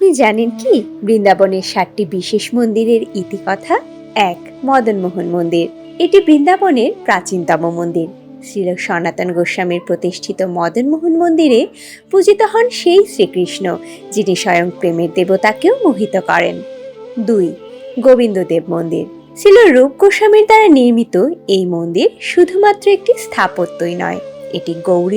আপনি জানেন কি? বৃন্দাবনের সাতটি বিশেষ মন্দিরের ইতিকথা? এক, মদনমোহন মন্দির। এটি বৃন্দাবনের প্রাচীনতম মন্দির। শ্রীল সনাতন গোস্বামীর প্রতিষ্ঠিত মদনমোহন মন্দিরে পূজিত হন সেই শ্রীকৃষ্ণ, যিনি স্বয়ং প্রেমের দেবতাকেও মোহিত করেন। দুই, গোবিন্দদেব মন্দির। ছিল রূপ গোস্বামীর দ্বারা নির্মিত এই মন্দির শুধুমাত্র একটি স্থাপত্যই নয়। এটি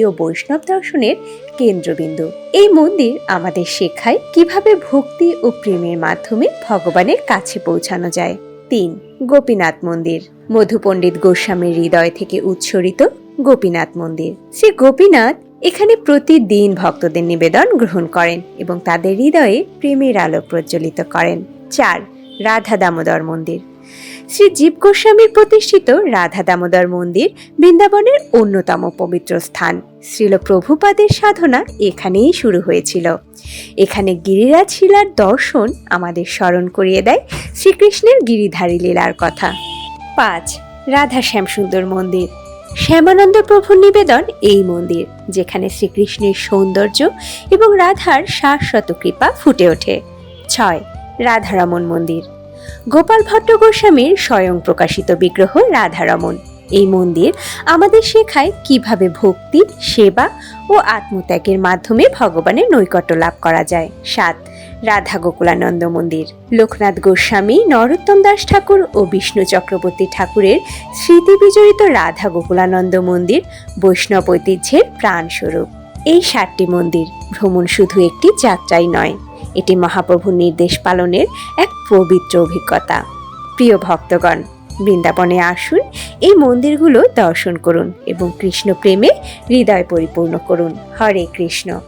ও বৈষ্ণব দর্শনের কেন্দ্রবিন্দু। এই মন্দির আমাদের শেখায় কীভাবে ভক্তি ও প্রেমের মাধ্যমে ভগবানের কাছে পৌঁছানো যায়। তিন, গোপীনাথ মন্দির। মধু পণ্ডিত গোস্বামীর হৃদয় থেকে উৎসরিত গোপীনাথ মন্দির। শ্রী গোপীনাথ এখানে প্রতিদিন ভক্তদের নিবেদন গ্রহণ করেন এবং তাদের হৃদয়ে প্রেমের আলো প্রজ্বলিত করেন। চার, রাধা দামোদর মন্দির। শ্রী জীব গোস্বামীর প্রতিষ্ঠিত রাধা দামোদর মন্দির বৃন্দাবনের অন্যতম পবিত্র স্থান। শ্রীল প্রভুপাদের সাধনা এখানেই শুরু হয়েছিল। এখানে গিরিরাজ শিলার দর্শন আমাদের স্মরণ করিয়ে দেয় শ্রীকৃষ্ণের গিরিধারী লীলার কথা। পাঁচ, রাধা শ্যামসুন্দর মন্দির। শ্যামানন্দ প্রভুর নিবেদন এই মন্দির, যেখানে শ্রীকৃষ্ণের সৌন্দর্য এবং রাধার শাশ্বত কৃপা ফুটে ওঠে। ছয় রাধারমন মন্দির। গোপাল ভট্ট গোস্বামীর স্বয়ং প্রকাশিত বিগ্রহ রাধারমন এই মন্দির আমাদের শেখায় কীভাবে ভক্তি, সেবা ও আত্মত্যাগের মাধ্যমে ভগবানের নৈকট্য লাভ করা যায়। সাত, রাধা গোকুলানন্দ মন্দির। লোকনাথ গোস্বামী, নরোত্তম দাস ঠাকুর ও বিষ্ণু চক্রবর্তী ঠাকুরের স্মৃতি বিজড়িত রাধা গোকুলানন্দ মন্দির বৈষ্ণব ঐতিহ্যের প্রাণস্বরূপ। এই সাতটি মন্দির ভ্রমণ শুধু একটি যাত্রাই নয় এটি মহাপ্রভুর নির্দেশ পালনের এক পবিত্র অভিজ্ঞতা। প্রিয় ভক্তগণ, বৃন্দাবনে আসুন, এই মন্দিরগুলো দর্শন করুন এবং কৃষ্ণ প্রেমে হৃদয় পরিপূর্ণ করুন। হরে কৃষ্ণ।